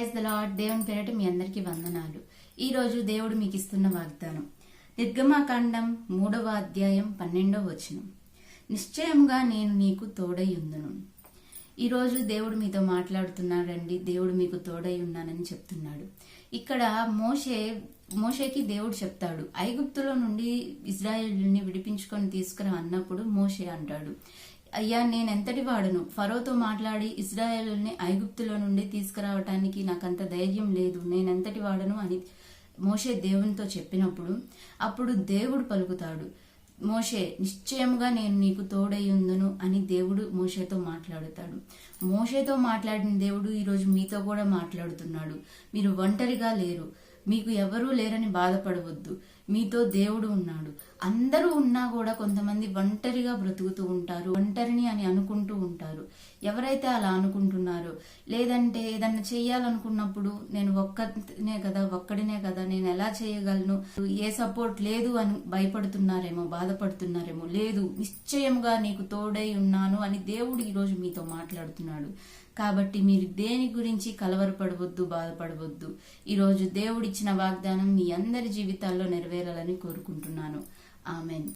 Praise the lord దేవుని పేరట మీ అందరికీ వందనాలు. ఈ రోజు దేవుడు మీకు ఇస్తున్న వాగ్దానం. నిర్గమాకాండం మూడవ అధ్యాయం పన్నెండవ వచనం. నిశ్చయముగా నేను నీకు తోడై ఉందును ఈరోజు దేవుడు మీతో మాట్లాడుతున్నాడండి. దేవుడు మీకు తోడై ఉన్నానని చెప్తున్నాడు. ఇక్కడ మోషే మోషేకి దేవుడు చెప్తాడు. ఐగుప్తులో నుండి ఇజ్రాయేల్ని విడిపించుకొని తీసుకురా అన్నప్పుడు మోషే అంటాడు. అయ్యా నేను ఎంతటి వాడను? ఫరోతో మాట్లాడి ఇజ్రాయేల్ని ఐగుప్తులో నుండి తీసుకురావటానికి నాకంత ధైర్యం లేదు. నేను ఎంతటి వాడను అని మోషే దేవునితో చెప్పినప్పుడు అప్పుడు దేవుడు పలుకుతాడు. మోషే నిశ్చయముగా నేను నీకు తోడై ఉందును అని దేవుడు మోషేతో మాట్లాడుతాడు. మోషేతో మాట్లాడిన దేవుడు ఈరోజు మీతో కూడా మాట్లాడుతున్నాడు. మీరు ఒంటరిగా లేరు. మీకు ఎవరూ లేరని బాధపడవద్దు. మీతో దేవుడు ఉన్నాడు. అందరూ ఉన్నా కూడా కొంతమంది ఒంటరిగా బ్రతుకుతూ ఉంటారు ఒంటరిని అని అనుకుంటూ ఉంటారు. ఎవరైతే అలా అనుకుంటున్నారో లేదంటే ఏదన్నా చేయాలనుకున్నప్పుడు నేను ఒక్కనే కదా ఒక్కడినే కదా నేను ఎలా చేయగలను? ఏ సపోర్ట్ లేదు అని భయపడుతున్నారేమో బాధపడుతున్నారేమో లేదు నిశ్చయంగా నీకు తోడై ఉన్నాను అని దేవుడు ఈరోజు మీతో మాట్లాడుతున్నాడు. కాబట్టి మీరు దేని గురించి కలవరపడవద్దు బాధపడవద్దు. ఈరోజు దేవుడిచ్చిన వాగ్దానం మీ అందరి జీవితాల్లో నెరవేరాలని కోరుకుంటున్నాను. ఆమెన్.